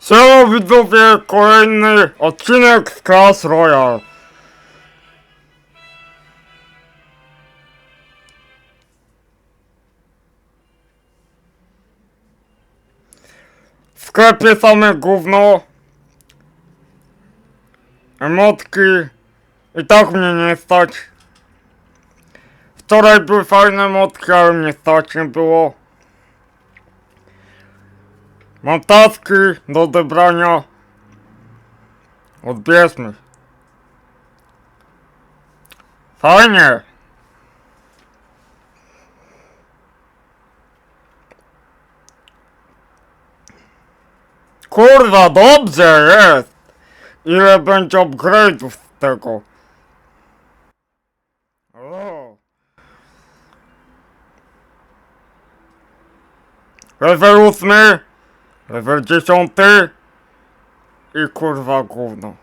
Siema widzowie, kolejny odcinek z Clash Royale. W sklepie same gówno. Emotki. I tak mnie nie stać. Wczoraj były fajne emotki, ale mnie stać nie było. Mam taski do odebrania. Odbierzmy. Fajnie. Kurwa, dobrze jest. Ile będzie upgrade'ów z tego? O. Level ósmy. Level 10 i kurwa gówno.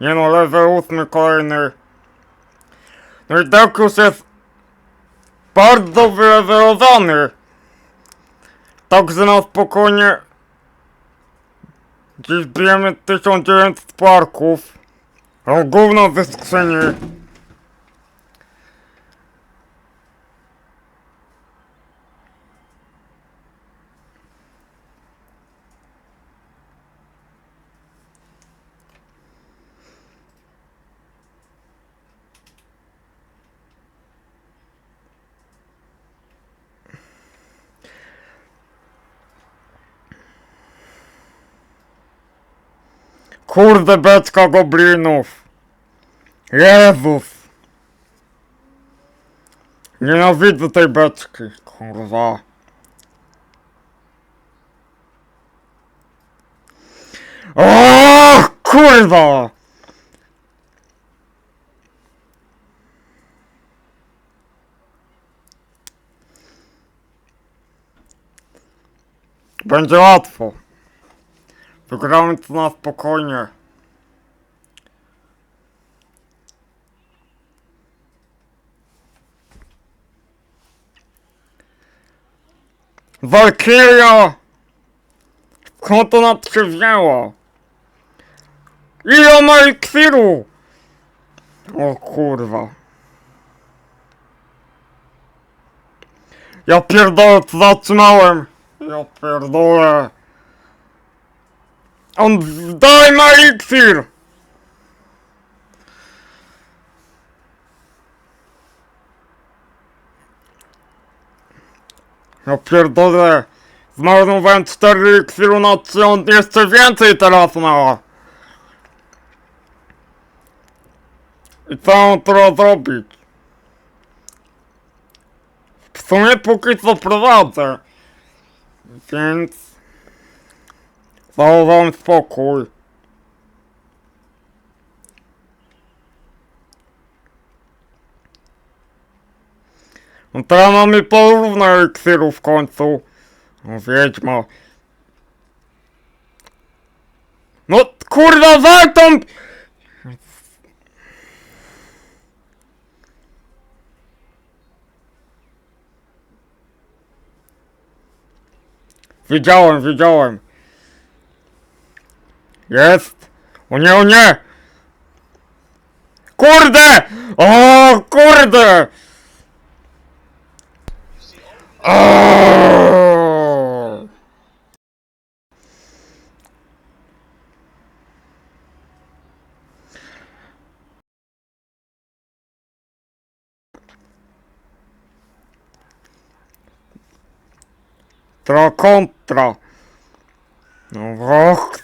Nie no, level 8 kolejny. No i tak już jest bardzo wylewelowany. Także na spokojnie dziś bijemy 1900 parków. O gówno ze skrzyni. Kurde beczka goblinów. Jezus. Nienawidzę tej beczki, kurwa. O, kurwa! Będzie łatwo. Wygramy to na spokojnie. Walkiria! Skąd to nad się wzięła? Ile ma eliksiru? O kurwa. Ja pierdolę, co zatrzymałem. Ja pierdolę. On daj ma eliksir! Ja pierdolę. Zmarnowałem 4 eliksiru na 3, on jeszcze więcej teraz ma. I co mam teraz zrobić? W sumie póki co prowadzę. Więc... Zachowałem spokój. No teraz mamy porówno eliksiru w końcu. No wiedźma. No kurwa waltą! Widziałem, widziałem. O kurde! O! Tra kontra. No och,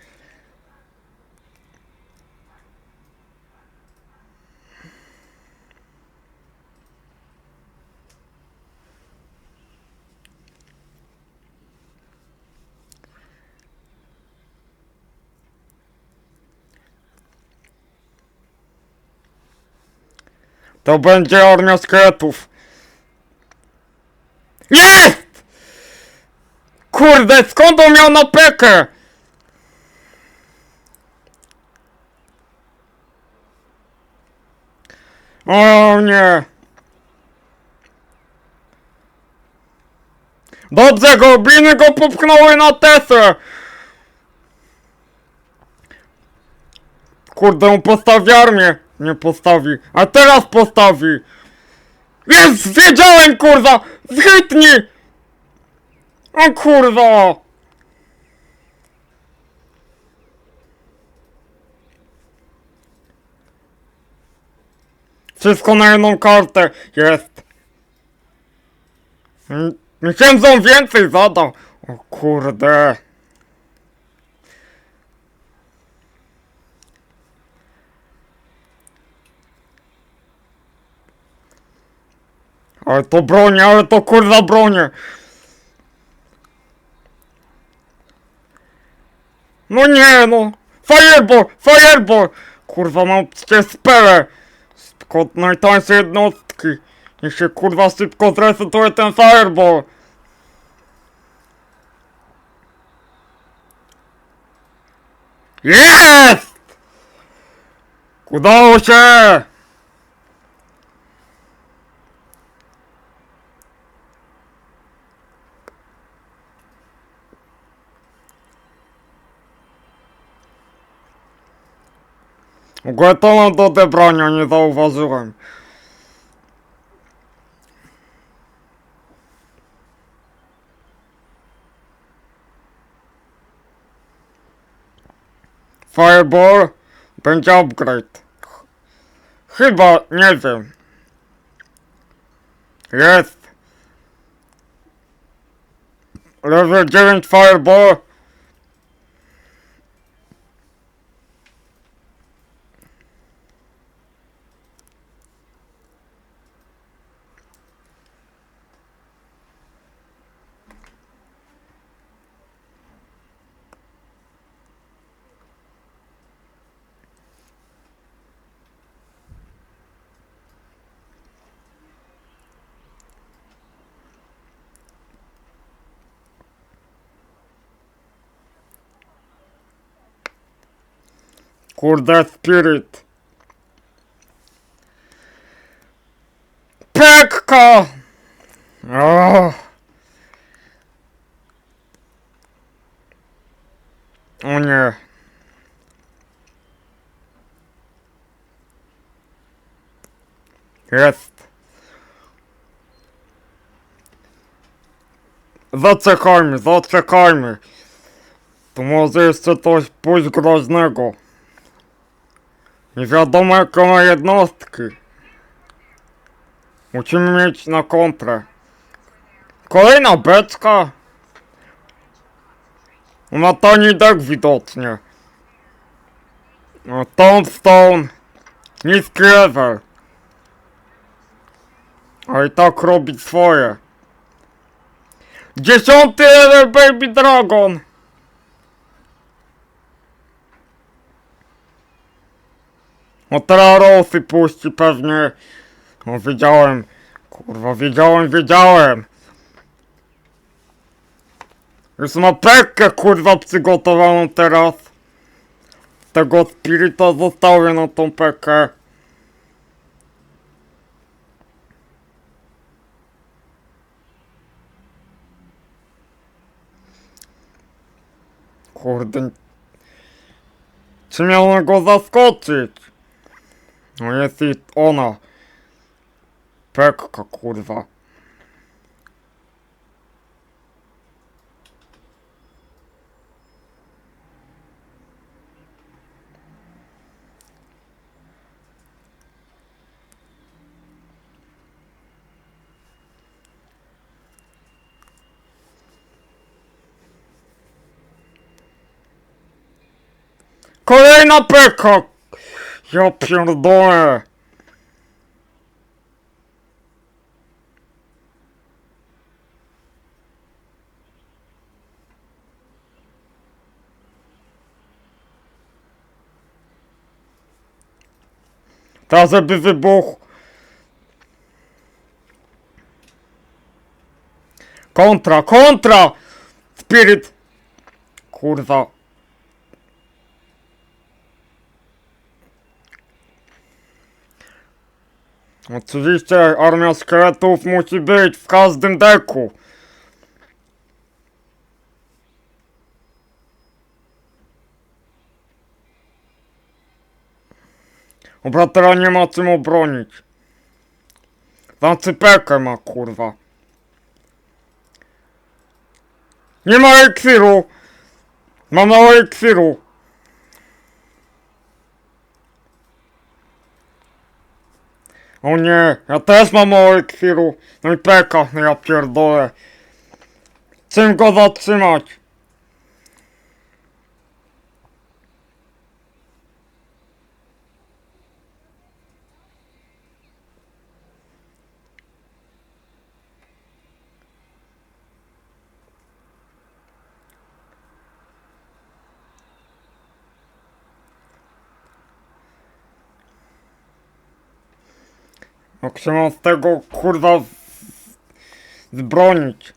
To będzie armia sklepów. Jest! Kurde, skąd on miał na pekę? O nie! Dobrze, gobliny go popchnęły na tesę! Kurde, on postawi armię! Nie postawi. A teraz postawi! Jest! Wiedziałem, kurwa! Zhytnij! O kurwa! Wszystko na jedną kartę jest. Myślałem, że on więcej zadał. O kurde. Ale to bronie, ale to kurwa bronie. No nie no. Fireball, fireball. Kurwa mam przecież spele. Tylko najtańsze jednostki. Niech się kurwa szybko zresetuje ten fireball. Jest! Udało się! Mam do odebrania, nie zauważyłem. Fireball będzie upgrade. Ch- Chyba, nie wiem. Jest. Level 9 Fireball. Kurde, spirit. Pekka! O! o nie. Jest. Zaczekajmy, zaczekajmy. To może jeszcze coś pójść groźnego. Nie wiadomo jakie ma jednostki. Musimy mieć na kontrę. Kolejna beczka. Ma tani dek widocznie. Tombstone. Niski level. A i tak robi swoje. Dziesiąty level Baby Dragon. No teraz Rosy puści pewnie. No wiedziałem. Kurwa, wiedziałem, wiedziałem. Już ma pekkę kurwa przygotowaną teraz. Tego spirita zostawię na tą pekę. Kurde. Czy miałem go zaskoczyć? No jest ona. Pekka, kurwa. Kolejna peka! Ja pierdolę! Ta żeby wybuchł. Kontra, kontra! Spirit! Kurwa. Oczywiście armia szkieletów musi być w każdym deku. Obywatela nie ma czym obronić. Znaczy pekę ma kurwa. Nie ma ekwiru! Mam mało ekwiru! O nie, ja też mam mało ekwiru. No i peka, no ja pierdolę. Czym go zatrzymać? Jak się mam z tego kurwa z- zbronić?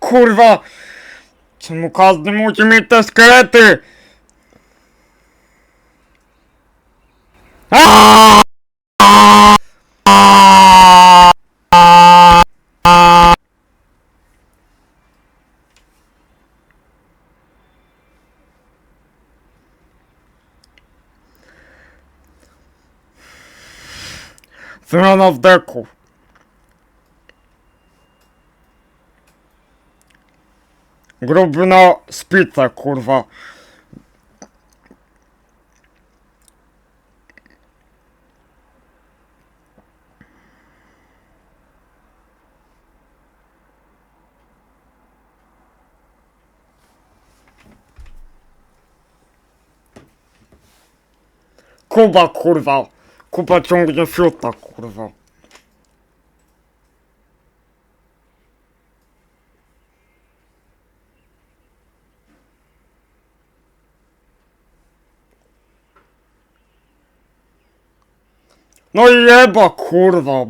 Kurwa! Czemu każdy musi mieć te szkielety? Aaaa! Zmiana w na spicę, kurwa. Kuba, kurwa. Kuba ciągnie fiuta, kurwa. No jeba, kurwa.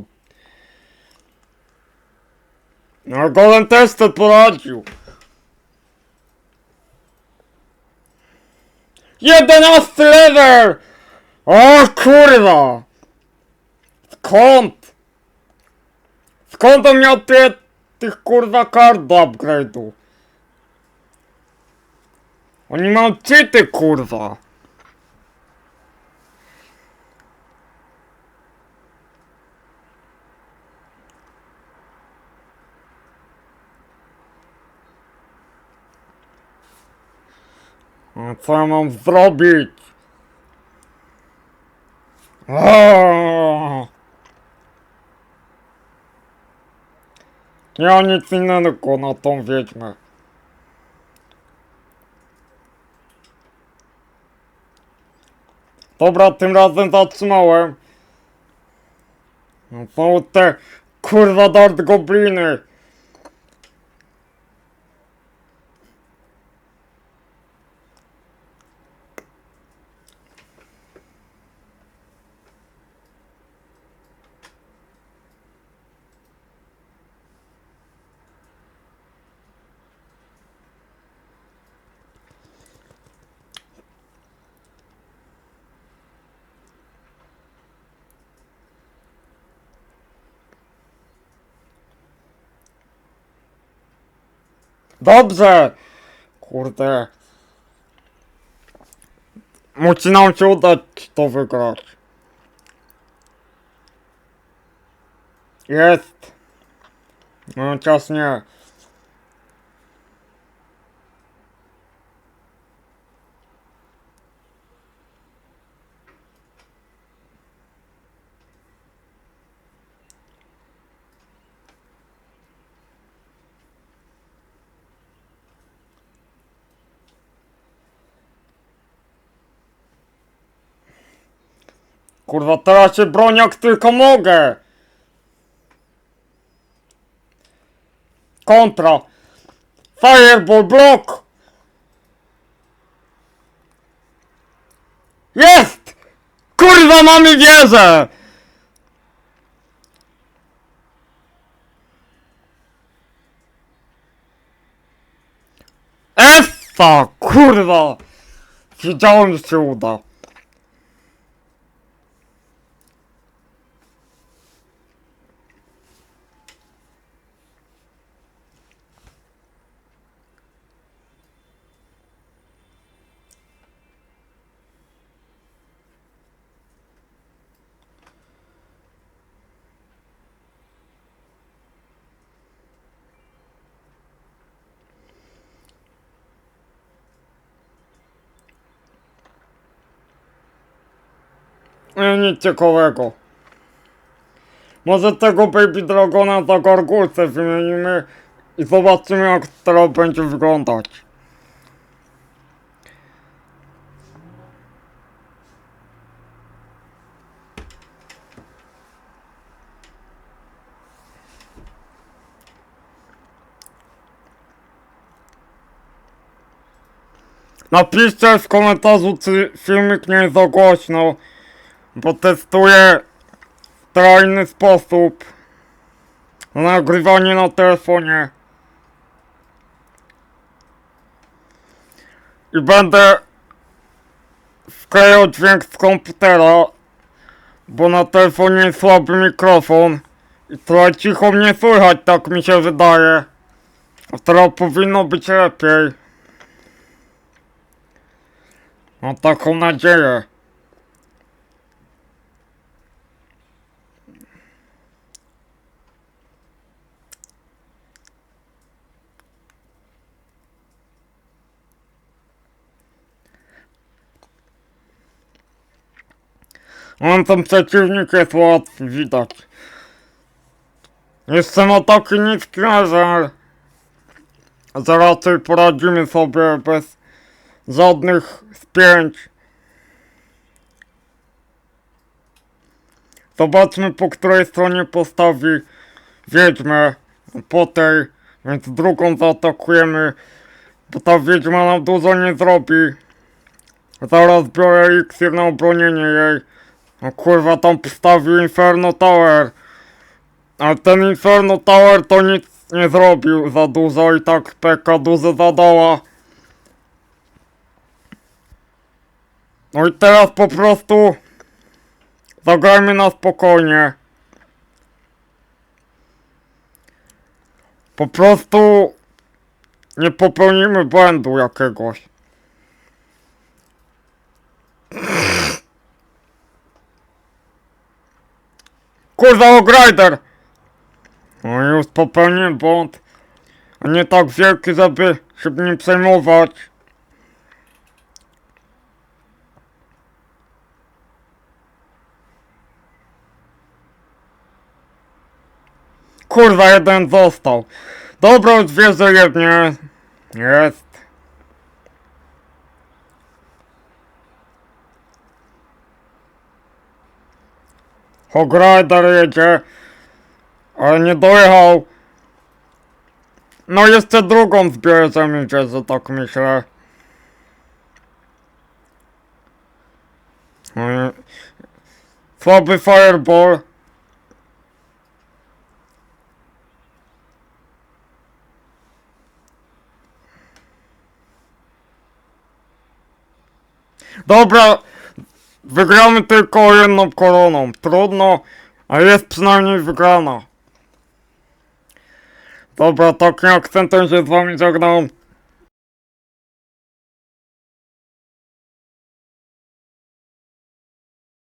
No golem też to poradził. Jedenasty level! O kurwa! Skąd? Skąd on miał tyle tych kurwa kart do upgrade'u? Oni mają cheaty kurwa. A co ja mam zrobić? Aaaa! Mam nic innego na tą wiedźmę. Dobra, tym razem zatrzymałem. No są te kurwa dart gobliny. Dobrze! Kurde. Musi nam się udać to wygrać. Jest. No czas nie. Kurwa, teraz się bronię jak tylko mogę! Kontra! Fireball block! Jest! Kurwa, mamy wieżę! Essa, kurwa! Wiedziałem, że się uda. Nic ciekawego. Może tego Baby Dragona za gargulce wymienimy i zobaczymy jak teraz będzie wyglądać. Napiszcie w komentarzu, czy filmik nie jest za głośno, bo testuję trajny sposób nagrywanie na telefonie. I będę wklejał dźwięk z komputera, bo na telefonie jest słaby mikrofon i trochę cicho mnie słychać, tak mi się wydaje. A teraz powinno być lepiej. Mam taką nadzieję. On ten przeciwnik jest łatwy, widać. Jestem taki niski level, że raczej poradzimy sobie bez żadnych spięć. Zobaczmy po której stronie postawi wiedźmę. Po tej, więc drugą zaatakujemy, bo ta wiedźma nam dużo nie zrobi. Zaraz biorę eliksir na obronienie jej. No kurwa, tam postawił Inferno Tower. Ale ten Inferno Tower to nic nie zrobił za dużo i tak peka dużo zadała. No i teraz po prostu zagrajmy na spokojnie. Po prostu nie popełnimy błędu jakiegoś. Kurwa, Ogrider! No już popełniłem błąd. A nie tak wielki, żeby się nim przejmować. Kurwa, jeden został. Dobra, już wierzę jednie. Jest. Hogrider jedzie. Ale nie dojechał. No jeszcze drugą zbierzemy, że tak myślę. I- Słaby fireball. Dobra, wygramy tylko jedną koroną. Trudno, a jest przynajmniej wygrana. Dobra, takim akcentem się z wami żegnam.